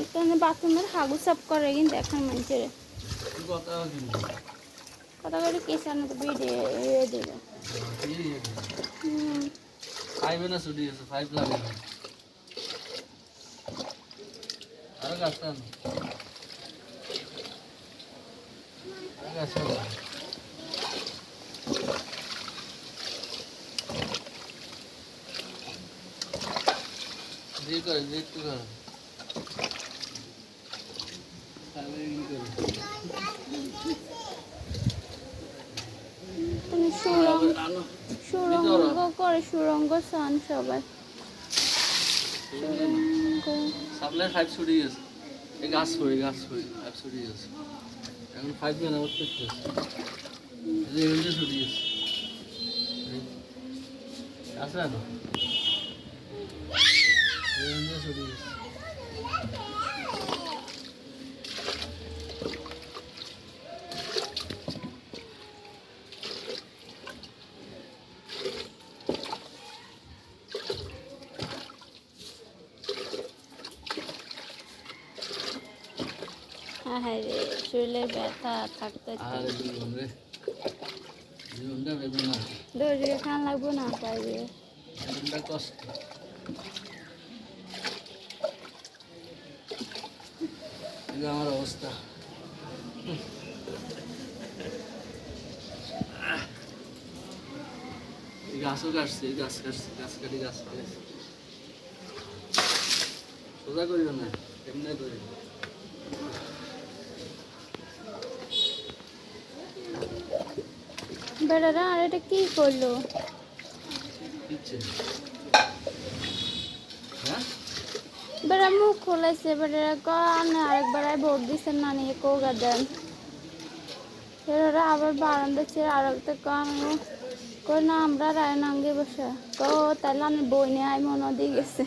এখানে বাথরুমের হাগু সাফ করে কিন্তু এখন মানুষের। কথা করে কেসে আনো তো বেডে হুম ফাইভে না ছুটি আছে ফাইভ লাগে আরও গাছটা আনো আরও যে করে একটু করে। তুমি সুরঙ্গ সুরঙ্গ করে সুরঙ্গ সান সবাই। সুরঙ্গ। ফাইভ ছুটি গেছে। এই গাছ ছড়ি গাছ ছড়ি ফাইভ ছুটি গেছে। এখন ফাইভ মেরামত করতে আছে এই ছুটি গেছে। আছে না? হ্যাঁ হ্যাঁ রে শরীরের ব্যথা থাকতে আর জীবন রে জীবনটা বেদনা দৌড়ে খান লাগবো না পাইবে জীবনটা কষ্ট এটা আমার অবস্থা। গাছও কাটছে গাছ কাটছে গাছ কাটি গাছ কাটছে সোজা করিও না এমনি করি বেড়ারা আর এটা কি করল? হ্যাঁ? বেড়া মুখ খুলেছে বেড়ারা কান আরেকবার ভোট দিচ্ছে না, নিয়ে দেন। বেড়ারা আবার বারান্দা ছেড়ে আর একটা কান কই না, আমরা রায় নাঙ্গে বসে। কো তাহলে আমি বই নিয়ে আই মনে দিয়ে গেছে।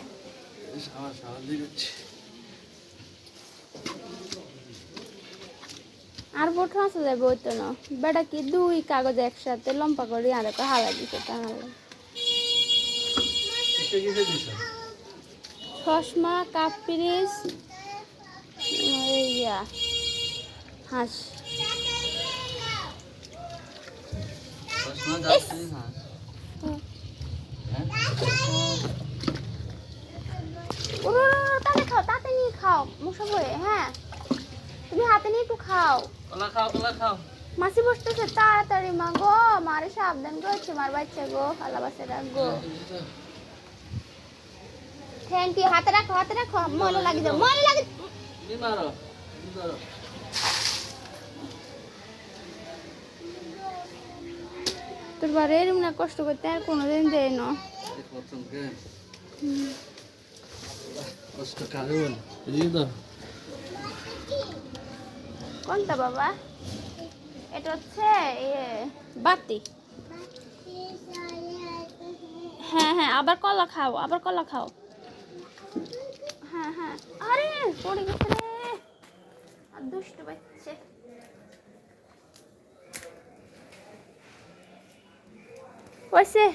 আর ভোট হাসা যায় বই তো না। বেটা কি দুই কাগজ একসাথে লম্পা করে আর একটা হালা দিছে তাহলে। চশমা কাপ পিরিস ইয়া হাঁস। তাতে খাও তাতে নিয়ে খাও মুসা হ্যাঁ। তুমি হাতে নিয়ে একটু খাও। কলা খাও কলা খাও। মাসি বসতেছে তাড়াতাড়ি মা গো মারে সাবধান করছে মার বাচ্চা গো আল্লাহ বাসে রাখব থ্যাংক ইউ হাতে রাখো হাতে রাখো। মনে লাগে যাও মনে লাগে নি মারো নি মারো তোর বারে এরম না কষ্ট করতে আর কোনোদিন দেয় না। কষ্ট কারণ এই তো? কোনটা বাবা? এটা হচ্ছে ইয়ে বাতি। হ্যাঁ হ্যাঁ আবার কলা খাও আবার কলা খাও। হ্যাঁ হ্যাঁ। আরে পড়ে গেছে রে। আর দুষ্ট বাচ্চা। ওইসে